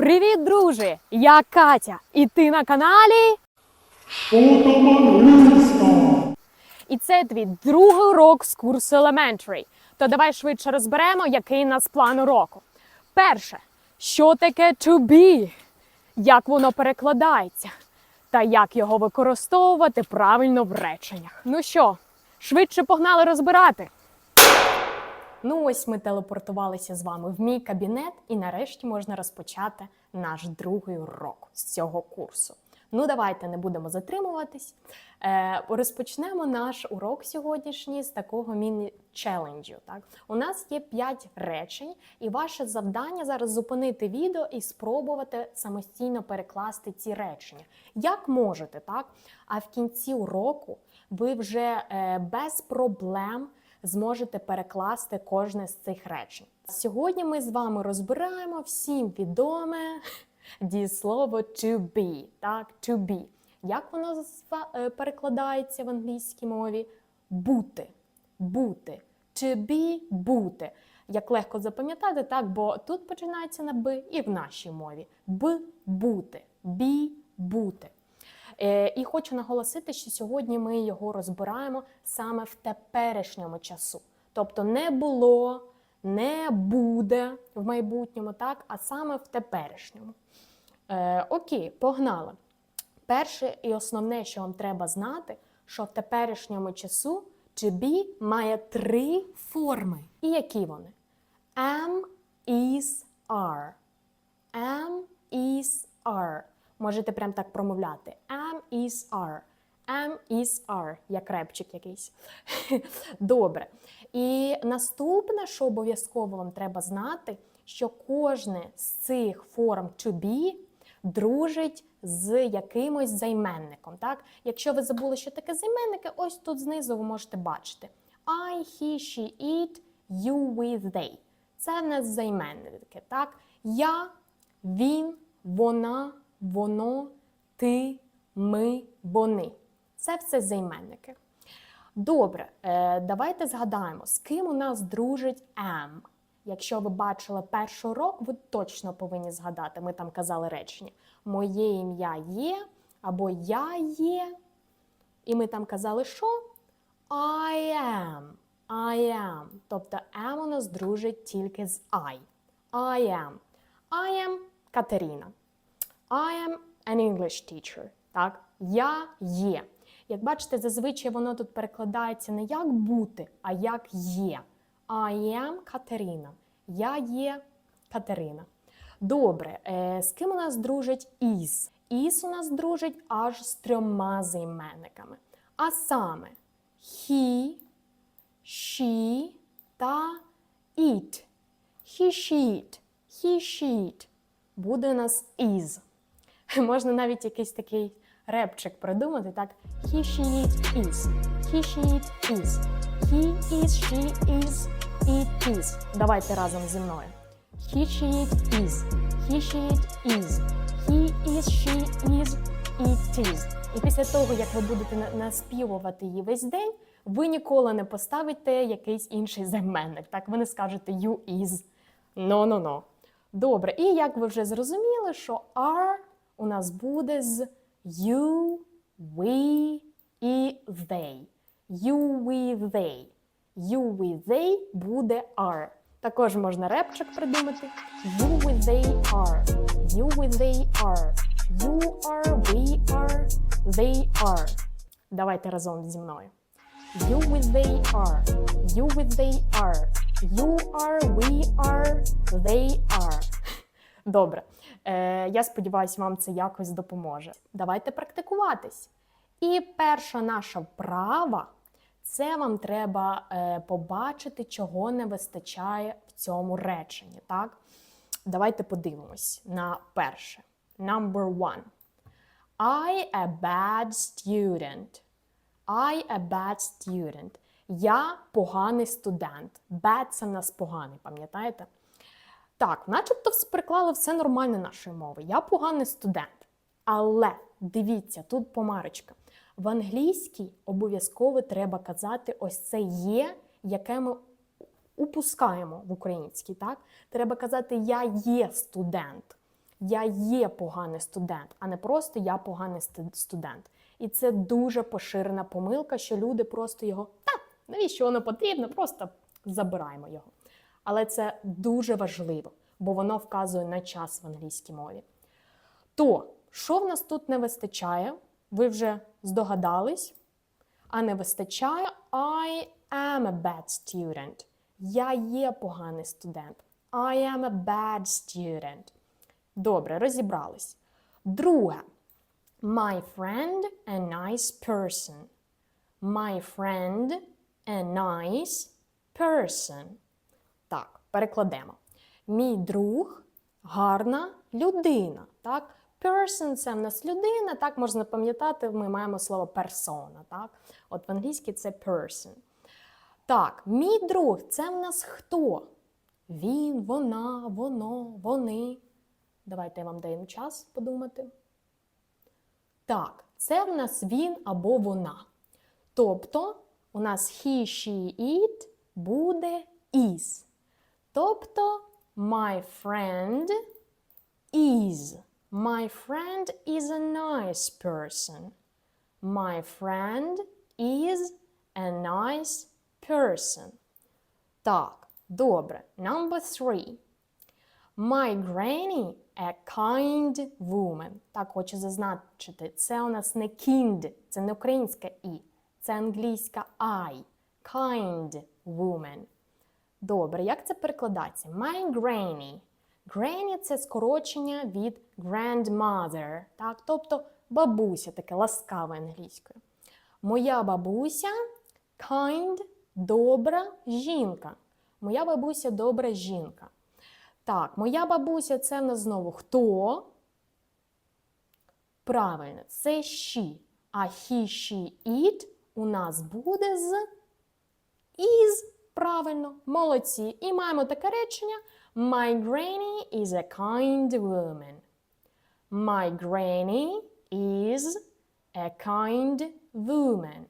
Привіт, друже! Я Катя, і ти на каналі. І це твій другий урок з курсу Elementary. То давай швидше розберемо, який у нас план уроку. Перше, що таке to be, як воно перекладається, та як його використовувати правильно в реченнях. Ну що, швидше погнали розбирати. Ну, ось ми телепортувалися з вами в мій кабінет, і нарешті можна розпочати наш другий урок з цього курсу. Ну, давайте не будемо затримуватись. Е, розпочнемо наш урок сьогоднішній з такого міні-челенджу. Так? У нас є 5 речень, і ваше завдання зараз зупинити відео і спробувати самостійно перекласти ці речення. Як можете, так? А в кінці уроку ви вже е, без проблем зможете перекласти кожне з цих речень. Сьогодні ми з вами розбираємо всім відоме дієслово to be. Так, to be. Як воно е, перекладається в англійській мові? Бути. Бути. To be бути. Як легко запам'ятати, так, бо тут починається на би і в нашій мові. Б бути. Be бути. Е, і хочу наголосити, що сьогодні ми його розбираємо саме в теперішньому часу. Тобто не було, не буде в майбутньому, так, а саме в теперішньому. Е, окей, погнали. Перше і основне, що вам треба знати, що в теперішньому часу to be має три форми. І які вони? Am, is, are. Am, is, are. Можете прям так промовляти. Am, is, are. Am, is, are. Як репчик якийсь. Добре. І наступне, що обов'язково вам треба знати, що кожне з цих форм to be дружить з якимось займенником. Так? Якщо ви забули, що таке займенники, ось тут знизу ви можете бачити. I, he, she, it, you, with, they. Це в нас займенники. Так? Я, він, вона, воно, ти, ми, вони. Це все займенники. Добре, е, давайте згадаємо, з ким у нас дружить am. Якщо ви бачили перший урок, ви точно повинні згадати. Ми там казали речення: Моє ім'я є або я є. І ми там казали, що I am. I am. Тобто am у нас дружить тільки з I. I am. I am Катерина. I am an English teacher. Так? Я є. Як бачите, зазвичай воно тут перекладається не як бути, а як є. I am Катерина. Я є Катерина. Добре, е, з ким у нас дружить із? Із у нас дружить аж з трьома займенниками. А саме he, she та it. He, she, he, she. Буде у нас is. Можна навіть якийсь такий репчик придумати, так? He, she, it, is. He, she, it, is. He is, she is, it is. Давайте разом зі мною. He, she, it, is. He, she, it, is. He is, she is, it is. І після того, як ви будете наспівувати її весь день, ви ніколи не поставите якийсь інший займенник. Так, ви не скажете you is. No, no, no. Добре, і як ви вже зрозуміли, що are у нас буде з you, we і they. You, we, they. You, we, they буде are. Також можна репчик придумати. You, we, they are. You, we, they are. You are, we are, they are. Давайте разом зі мною. You with they are. You with they are. You are, we are, they are. Добре. Е, я сподіваюся, вам це якось допоможе. Давайте практикуватись. І перша наша вправа це вам треба е, побачити, чого не вистачає в цьому реченні. Так? Давайте подивимось на перше. Number one. I a bad student. I a bad student. Я поганий студент. Bad – це в нас поганий, пам'ятаєте? Так, начебто приклали все нормально нашої мови. Я поганий студент. Але дивіться, тут помарочка. В англійській обов'язково треба казати ось це є, яке ми упускаємо в українській. Так? Треба казати Я є студент. Я є поганий студент, а не просто я поганий студент. І це дуже поширена помилка, що люди просто його та навіщо воно потрібно, просто забираємо його. Але це дуже важливо, бо воно вказує на час в англійській мові. То, що в нас тут не вистачає? Ви вже здогадались? А не вистачає I am a bad student. Я є поганий студент. I am a bad student. Добре, розібрались. Друге. My friend a nice person. My friend a nice person. Так, перекладемо. Мій друг гарна людина. Так? Person – це в нас людина, так можна пам'ятати, ми маємо слово persona. Так? От в англійській це person. Так, мій друг це в нас хто? Він, вона, воно, вони. Давайте я вам даю час подумати. Так, це в нас він або вона. Тобто у нас he, she, it буде is. Тобто my friend is. My friend is a nice person. My friend is a nice person. Так, добре. Number three. My granny a kind woman. Так, хочу зазначити, це у нас не kind, це не українська і, це англійська I. Kind woman. Добре, як це перекладається? My granny. Granny – це скорочення від grandmother, так? тобто бабуся, таке ласкаве англійською. Моя бабуся kind – добра жінка. Моя бабуся добра жінка. Так, моя бабуся це в нас знову хто? Правильно, це she. А he, she, it у нас буде з is. Правильно, молодці. І маємо таке речення: My granny is a kind woman. My granny is a kind woman.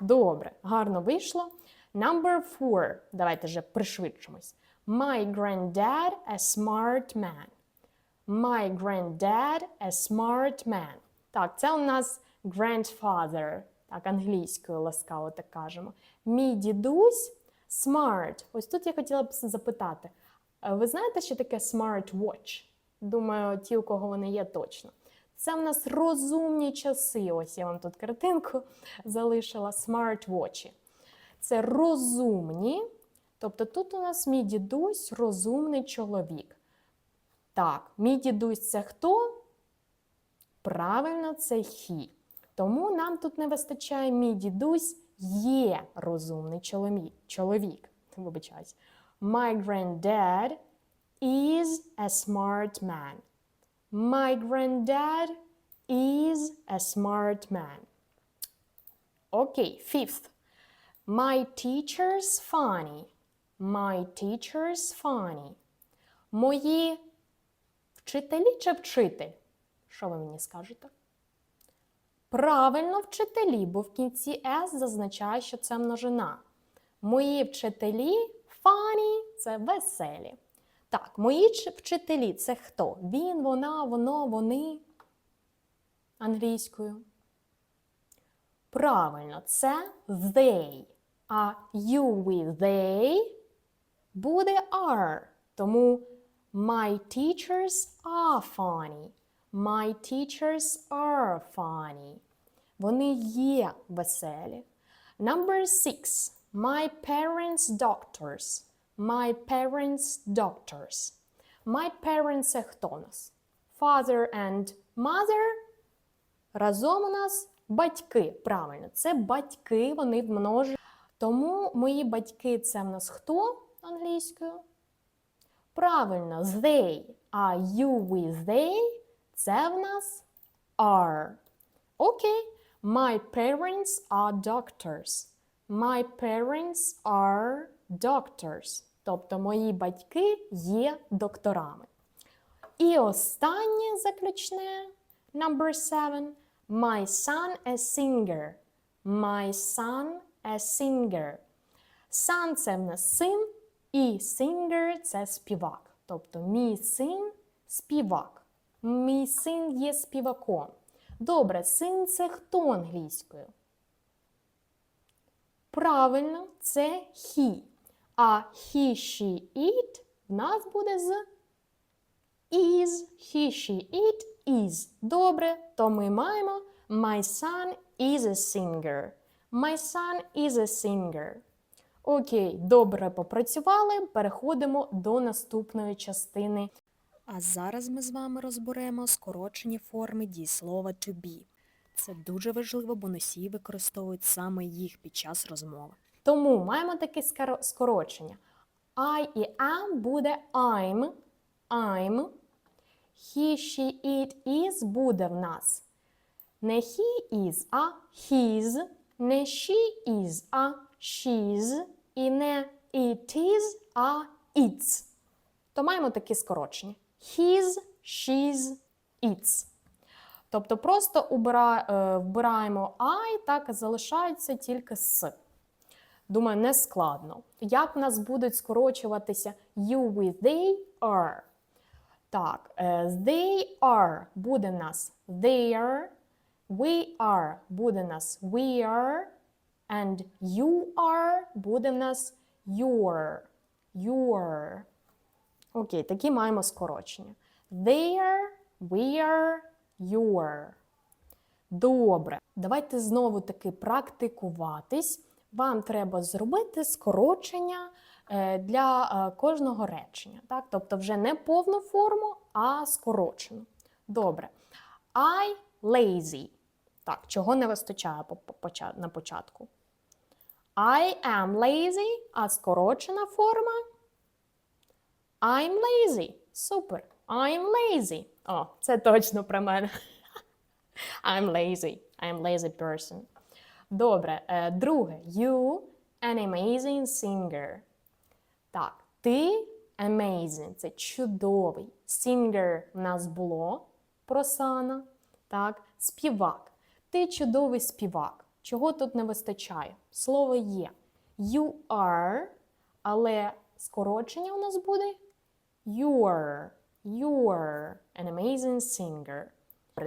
Добре, гарно вийшло. Number four. Давайте вже пришвидшимось. My granddad a smart man. My granddad a smart man. Так, це у нас grandfather. Так, англійською ласкаво так кажемо. Мій дідусь smart. Ось тут я хотіла б запитати. Ви знаєте, що таке smart watch? Думаю, ті, у кого вони є точно. Це в нас розумні часи. Ось я вам тут картинку залишила смарт-вочі. Це розумні. Тобто тут у нас мій дідусь розумний чоловік. Так, мій дідусь це хто? Правильно, це he. Тому нам тут не вистачає мій дідусь є розумний чоловік. чоловік. Вибачаюсь. My granddad is a smart man. My granddad is a smart man. Okay, fifth. My teacher's funny. My teacher's funny. Мої вчителі чи вчитель? Що ви мені скажете? Правильно, вчителі, бо в кінці S зазначає, що це множина. Мої вчителі funny – це веселі. Так, мої вчителі це хто? Він, вона, воно, вони англійською. Правильно, це they. А you with they буде are. Тому my teachers are funny. My teachers are funny. Вони є веселі. Number six. My parents doctors. My parents doctors. My parents це хто у нас? Father and mother. Разом у нас батьки. Правильно, це батьки, вони множать. Тому мої батьки це в нас хто англійською? Правильно, they. А you with they це в нас are. Окей. My parents are doctors. My parents are doctors. Тобто мої батьки є докторами. І останнє заключне, number seven. My son a singer. My son a singer. Son – це в нас син, і singer – це співак. Тобто мій син співак. Мій син є співаком. Добре, син це хто англійською? Правильно, це he. А he, she, it в нас буде з is. He, she, it is. Добре, то ми маємо My son is a singer. My son is a singer. Окей, добре попрацювали. Переходимо до наступної частини. А зараз ми з вами розберемо скорочені форми дієслова to be. Це дуже важливо, бо носії використовують саме їх під час розмови. Тому маємо таке скорочення. I і am буде I'm, I'm. He, she, it, is буде в нас. Не he is, а his, не she is, а she's, і не it is, а it's. То маємо такі скорочення. His, she's, its. Тобто просто е, вбираємо I, так залишається тільки с. Думаю, не складно. Як в нас будуть скорочуватися you with they are? Так, е, they are буде нас their, we are буде нас we are, and you are буде нас your, your. Окей, такі маємо скорочення. Their, we're, your. Добре. Давайте знову таки практикуватись. Вам треба зробити скорочення е, для е, кожного речення. Так? Тобто вже не повну форму, а скорочену. Добре. I lazy. Так, чого не вистачає на початку? I am lazy, а скорочена форма I'm lazy. Супер. I'm lazy. О, це точно про мене. I'm lazy. I'm lazy person. Добре. Е, друге. You an amazing singer. Так, ти amazing. Це чудовий. Singer в нас було про Сана. Так, співак. Ти чудовий співак. Чого тут не вистачає? Слово є. You are, але скорочення у нас буде You're, you're an amazing singer.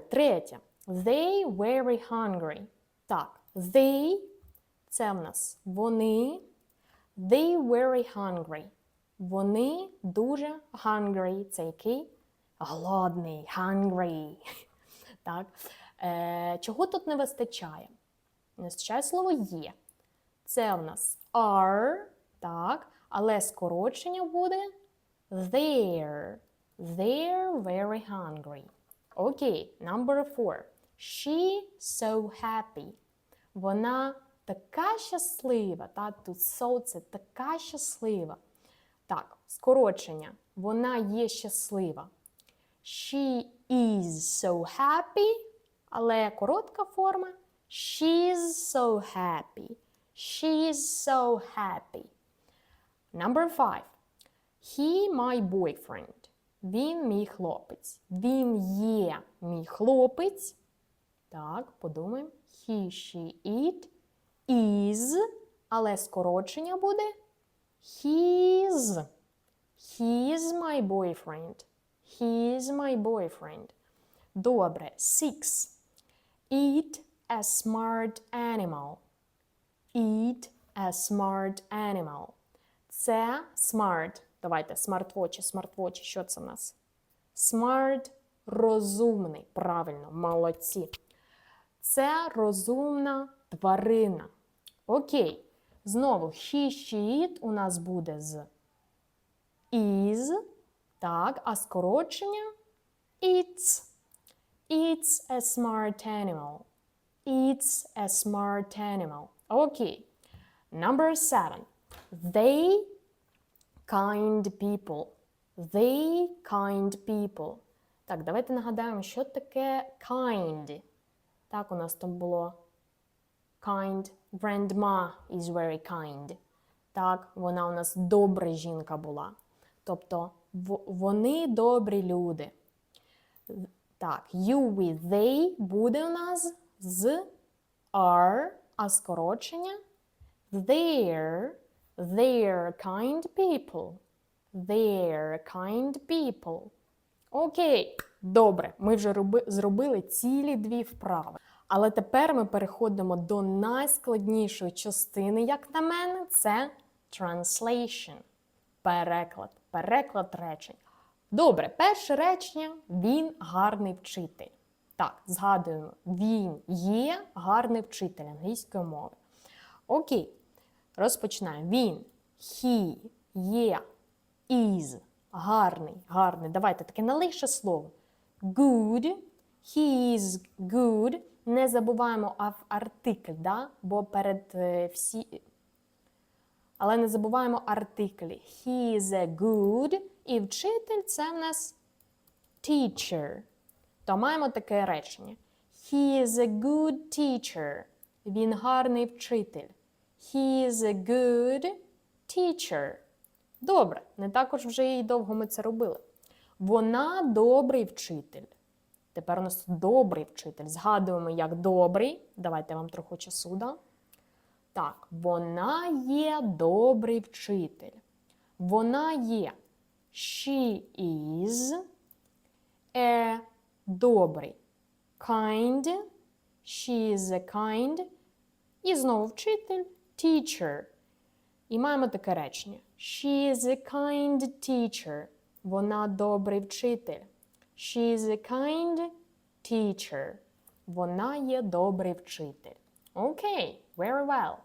Третє. They very hungry. Так, they – це в нас вони. They very hungry. Вони дуже hungry. Це який? Голодний, hungry. Так. Е, чого тут не вистачає? Не вистачає слово є. Це в нас are, так, але скорочення буде They're, they're very hungry. Окей, number four. She so happy. Вона така щаслива. Та, тут so це така щаслива. Так, скорочення. Вона є щаслива. She is so happy, але коротка форма. She's so happy. She's so happy. Number five. He my boyfriend. Він мій хлопець. Він є мій хлопець. Так, подумаємо. He, she, it is. Але скорочення буде his. He's my boyfriend. He's my boyfriend. Добре. Six. Eat a smart animal. Eat a smart animal. Це smart. Давайте смарт-вочі, смарт-вочі. Що це в нас? Smart – розумний. Правильно, молодці. Це розумна тварина. Окей. Знову he, she, it у нас буде з is. Так, а скорочення it's. It's a smart animal. It's a smart animal. Окей. Number seven. They kind people. They kind people. Так, давайте нагадаємо, що таке kind. Так, у нас там було kind. Grandma is very kind. Так, вона у нас добра жінка була. Тобто вони добрі люди. Так, you with they буде у нас з are, а скорочення They're, they're kind people. They're kind people. Окей, Добре, ми вже роби- зробили цілі дві вправи. Але тепер ми переходимо до найскладнішої частини, як на мене, це translation. Переклад. Переклад речень. Добре, перше речення він гарний вчитель. Так, згадуємо, він є гарний вчитель англійської мови. Окей, розпочинаємо. Він, he, є, is. Гарний, гарний. Давайте таке налише слово. Good. He is good. Не забуваємо артикль, да? бо перед е, всі. Але не забуваємо артиклі. He is a good. І вчитель це в нас teacher. То маємо таке речення. He is a good teacher. Він гарний вчитель. He is a good teacher. Добре, не також вже і довго ми це робили. Вона добрий вчитель. Тепер у нас добрий вчитель. Згадуємо, як добрий. Давайте я вам трохи часу дам. Так, вона є добрий вчитель. Вона є. She is a добрий. Kind. She is a kind. І знову вчитель teacher. І маємо таке речення. She is a kind teacher. Вона добрий вчитель. She is a kind teacher. Вона є добрий вчитель. Окей, very well.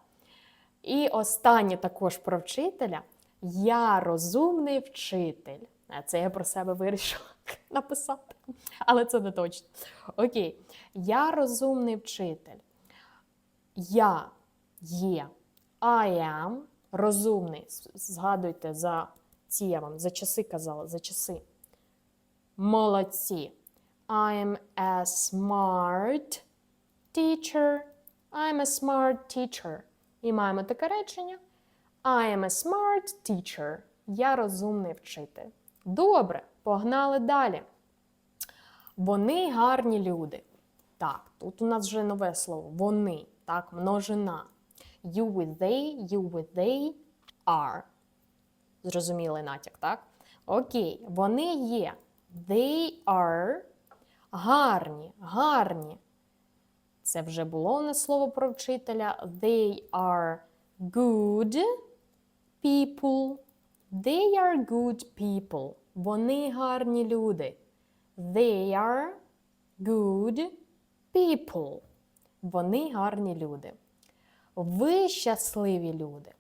І останнє також про вчителя. Я розумний вчитель. А це я про себе вирішила написати. Але це не точно. Окей. Я розумний вчитель. Я є I am розумний. Згадуйте за ці я вам за часи казала, за часи. Молодці. I am a smart teacher. I'm a smart teacher. І маємо таке речення. I am a smart teacher. Я розумний вчитель. Добре, погнали далі. Вони гарні люди. Так, тут у нас вже нове слово. Вони. Так, множина. You with they, you with they are. Зрозумілий натяк, так? Окей, вони є. They are гарні, гарні. Це вже було у нас слово про вчителя. They are good people. They are good people. Вони гарні люди. They are good people. Вони гарні люди. Ви щасливі люди.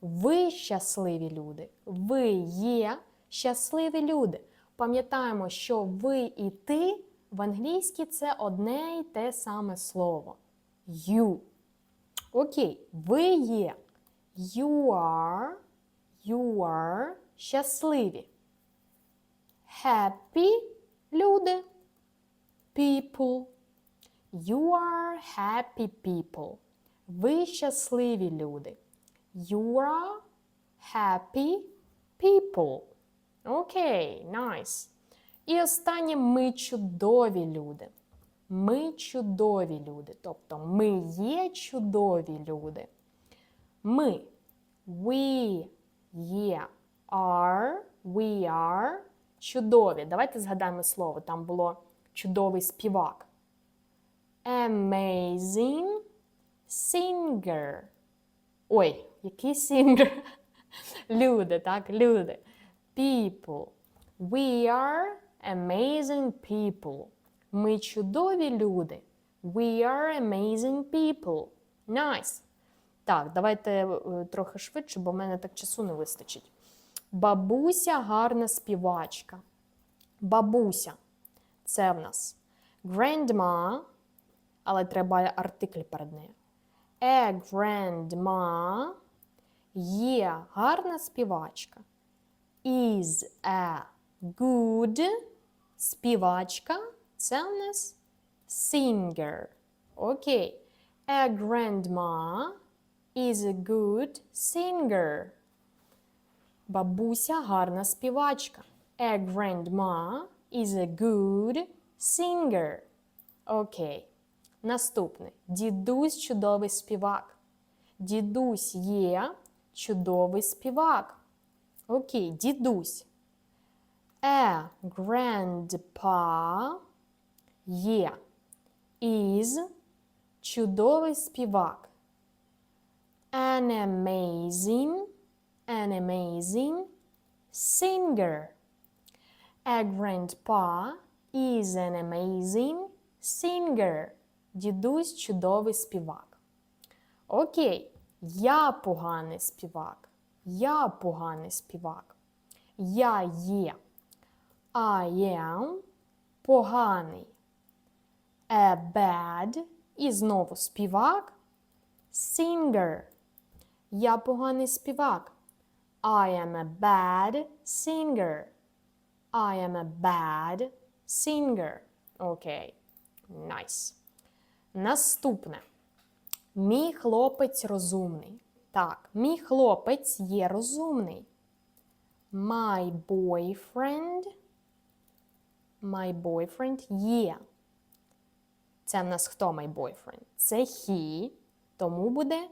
Ви щасливі люди. Ви є щасливі люди. Пам'ятаємо, що ви і ти в англійській це одне і те саме слово. You. Окей, ви є. You are. You are щасливі. Happy люди. People. You are happy people. Ви щасливі люди. You are happy people. Окей, nice. І останнє ми чудові люди. Ми чудові люди. Тобто ми є чудові люди. Ми. We є. Are. We are. Чудові. Давайте згадаємо слово. Там було чудовий співак. Amazing singer. Ой, який singer? Люди, так, люди. People. We are amazing people. Ми чудові люди. We are amazing people. Nice. Так, давайте е, трохи швидше, бо в мене так часу не вистачить. Бабуся гарна співачка. Бабуся. Це в нас grandma, але треба артикль перед нею. A grandma є гарна співачка. Is a good співачка. Це у нас singer. Окей. A grandma is a good singer. Бабуся гарна співачка. A grandma is a good singer. Окей. Наступне. Дідусь чудовий співак. Дідусь є чудовий співак. Окей, дідусь. A grandpa є is чудовий співак. An amazing, an amazing singer. A grandpa is an amazing singer. Дідусь чудовий співак. Окей, я поганий співак. Я поганий співак. Я є. I am поганий. A bad і знову співак. Singer. Я поганий співак. I am a bad singer. I am a bad singer. Окей. Nice. Наступне. Мій хлопець розумний. Так, мій хлопець є розумний. My boyfriend. My boyfriend є. Це в нас хто my boyfriend? Це he, тому буде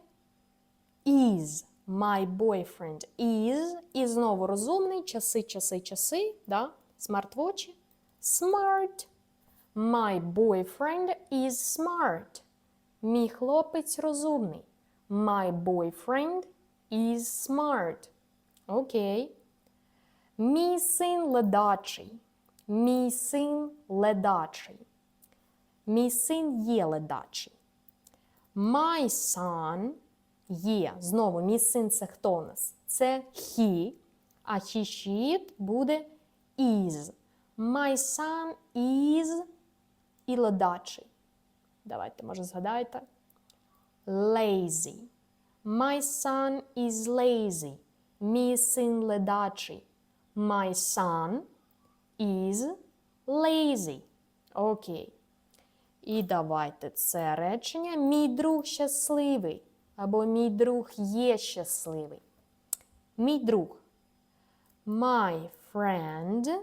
is. My boyfriend is. І знову розумний. Часи, часи, часи. Да? Смарт-вочі. Smart. My boyfriend is smart. Мій хлопець розумний. My boyfriend is smart. Окей. Мій син ледачий. Мій син ледачий. Мій син є ледачий. My son є. Знову, мій син це хто у нас? Це he, а he, she, it буде is. My son is і ледачий. Давайте, може, згадайте. Lazy. My son is lazy. Мій син ледачий. My son is lazy. Окей. І давайте це речення. Мій друг щасливий. Або мій друг є щасливий. Мій друг. My friend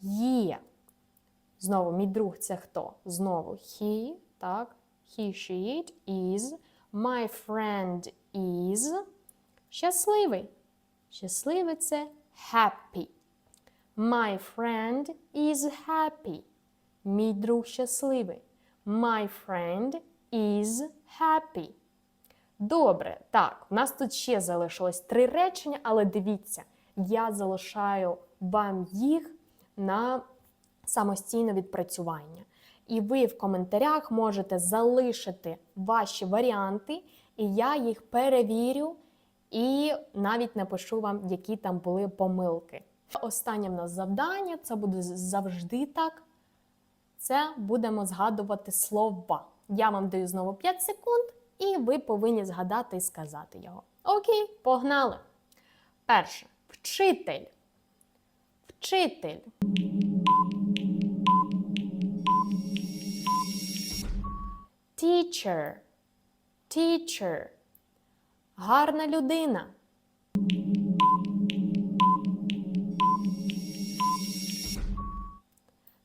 є. Знову, мій друг це хто? Знову he, так, he, she, it, is. My friend is щасливий. Щасливий це happy. My friend is happy. Мій друг щасливий. My friend is happy. Добре, так, у нас тут ще залишилось три речення, але дивіться, я залишаю вам їх на самостійне відпрацювання. І ви в коментарях можете залишити ваші варіанти, і я їх перевірю і навіть напишу вам, які там були помилки. Останнє в нас завдання це буде завжди так. Це будемо згадувати слова. Я вам даю знову 5 секунд, і ви повинні згадати і сказати його. Окей, погнали. Перше. Вчитель. Вчитель. Teacher. Teacher. Гарна людина.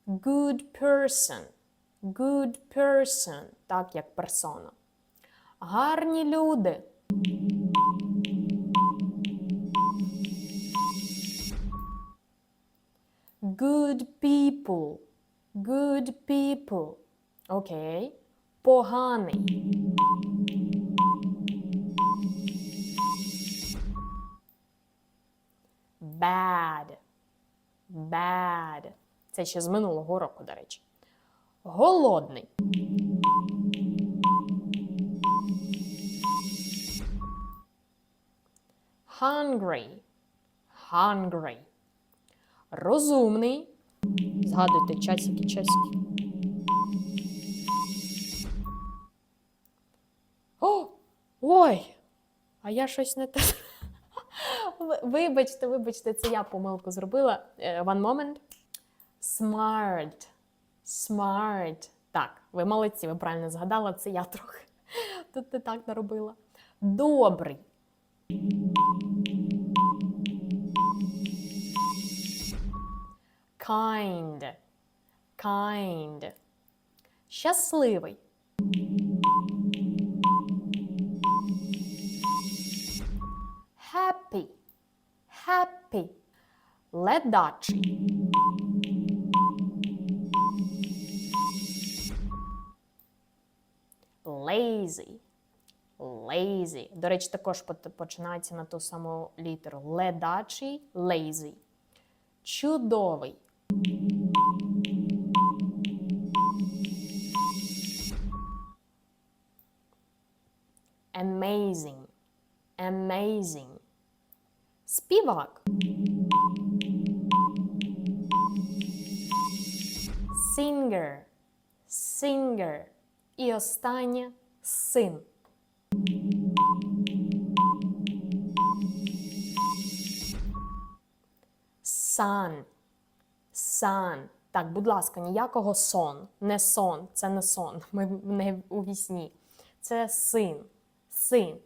Good person. Good person. Так, як персона. Гарні люди. Good people. Good people. Окей. Поганий. Bad. Bad. Це ще з минулого року, до речі. Голодний. Hungry. Hungry. Розумний. Згадуйте часики, часики. Ой! А я щось не те. Вибачте, вибачте, це я помилку зробила. Е, One moment. Smart. Smart. Так, ви молодці, ви правильно згадали, це я трохи тут не так наробила. Добрий. Kind. Kind. Щасливий. Happy. Happy. Ледачий. Lazy. Lazy. До речі, також починається на ту саму літеру. Ледачий, lazy. Чудовий. Amazing. Amazing. Співак. Singer. Singer. І останнє син. Sun. Sun. Так, будь ласка, ніякого сон. Не сон, це не сон. Ми не у вісні. Це син. Син.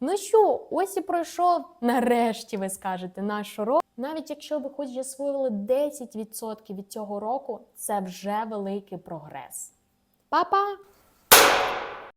Ну що, ось і пройшов. Нарешті ви скажете наш урок. Навіть якщо ви хоч засвоїли 10% від цього року, це вже великий прогрес. Па-па!